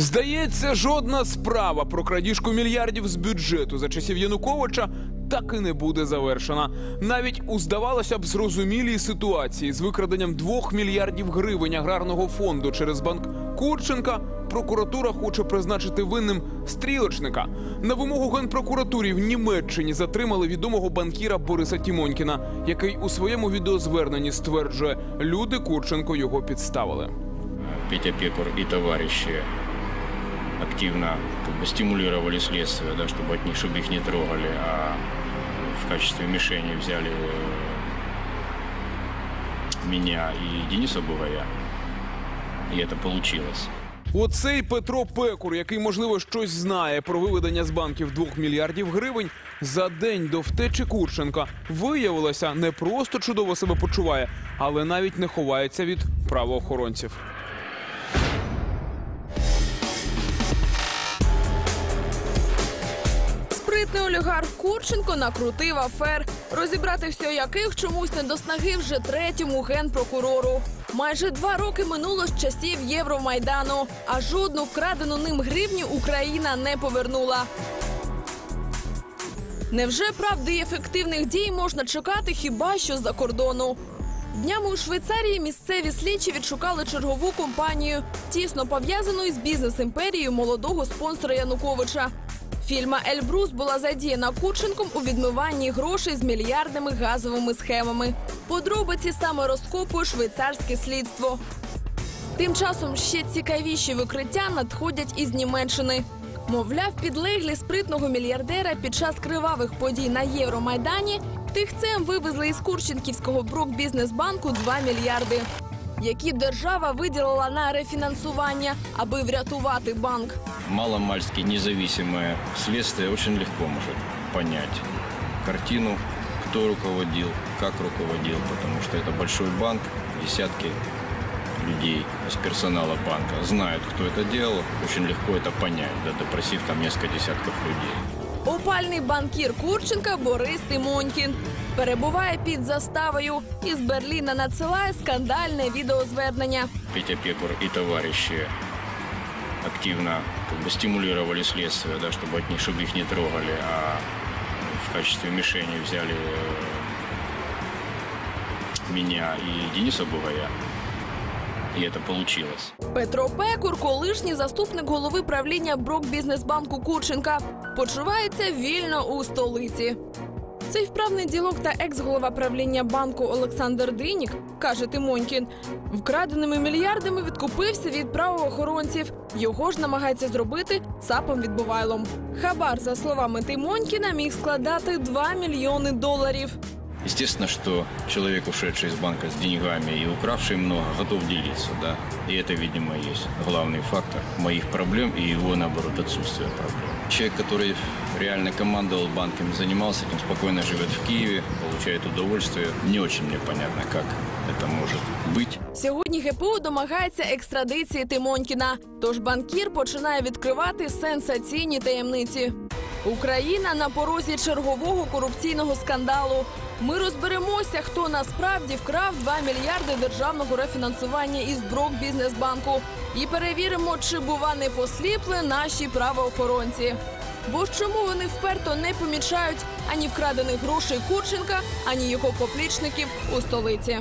Здається, жодна справа про крадіжку мільярдів з бюджету за часів Януковича так і не буде завершена. Навіть у здавалося б зрозумілій ситуації з викраденням двох мільярдів гривень аграрного фонду через банк Курченка. Прокуратура хоче призначити винним стрілочника. На вимогу генпрокуратурі в Німеччині затримали відомого банкіра Бориса Тімонькіна, який у своєму відеозверненні стверджує, люди Курченко його підставили. Петя Пекур и товарищи активно как бы, стимулировали следствие, да, чтобы, от них, чтобы их не трогали, а в качестве мишени взяли э, меня и Дениса Бугая. И это получилось. Оцей Петро Пекур, який можливо щось знає про виведення з банків двох мільярдів гривень, за день до втечі Курченка виявилося не просто чудово себе почуває, але навіть не ховається від правоохоронців. Спритний олігарх Курченко накрутив афер, розібрати все яких чомусь не до снаги вже третьому генпрокурору. Майже два роки минуло з часів Євромайдану, а жодну вкрадену ним гривню Україна не повернула. Невже правди і ефективних дій можна чекати хіба що з-за кордону? Днями у Швейцарії місцеві слідчі відшукали чергову компанію, тісно пов'язану із бізнес-імперією молодого спонсора Януковича. Фільма Ельбрус була задіяна Курченком у відмиванні грошей з мільярдними газовими схемами. Подробиці саме розкопує швейцарське слідство. Тим часом ще цікавіші викриття надходять із Німеччини. Мовляв, підлеглі спритного мільярдера під час кривавих подій на Євромайдані тихцем вивезли із Курченківського Брокбізнесбанку 2 мільярди, які держава виділила на рефінансування, аби врятувати банк. Маломальски независимое следствие очень легко может понять картину, кто руководил, как руководил, потому что это большой банк, десятки людей из персонала банка знают, кто это делал, очень легко это понять, да, допросив там несколько десятков людей. Опальний банкір Курченка Борис Тимонькін перебуває під заставою. Із Берліна надсилає скандальне відеозвернення. Петя Пекур и товарищи активно как бы, стимулировали следствие, да, чтобы, от них, чтобы их не трогали, а в качестве мишени взяли э, меня и Дениса Бугая. И это получилось. Петро Пекур, колишній заступник голови правління Брокбізнесбанку Курченка, почувається вільно у столиці. Цей вправний ділок та екс-голова правління банку Олександр Динік, каже Тимонькін, вкраденими мільярдами відкупився від правоохоронців. Його ж намагається зробити цапом відбувайлом. Хабар, за словами Тимонькіна, міг складати 2 мільйони доларів. Естественно, что человек, ушедший из банка с деньгами и укравший много, готов делиться, да. И это, видимо, есть главный фактор моих проблем и его, наоборот, отсутствия проблем. Человек, который реально командовал банками, занимался этим, спокойно живет в Киеве, получает удовольствие. Не очень мне понятно, как это может быть. Сьогодні ГПУ домагається екстрадиції Тимонькіна. Тож банкір починає відкривати сенсаційні таємниці. Україна на порозі чергового корупційного скандалу. Ми розберемося, хто насправді вкрав 2 мільярди державного рефінансування із Брокбізнесбанку. І перевіримо, чи бува не посліпли наші правоохоронці. Бо чому вони вперто не помічають ані вкрадених грошей Курченка, ані його поплічників у столиці.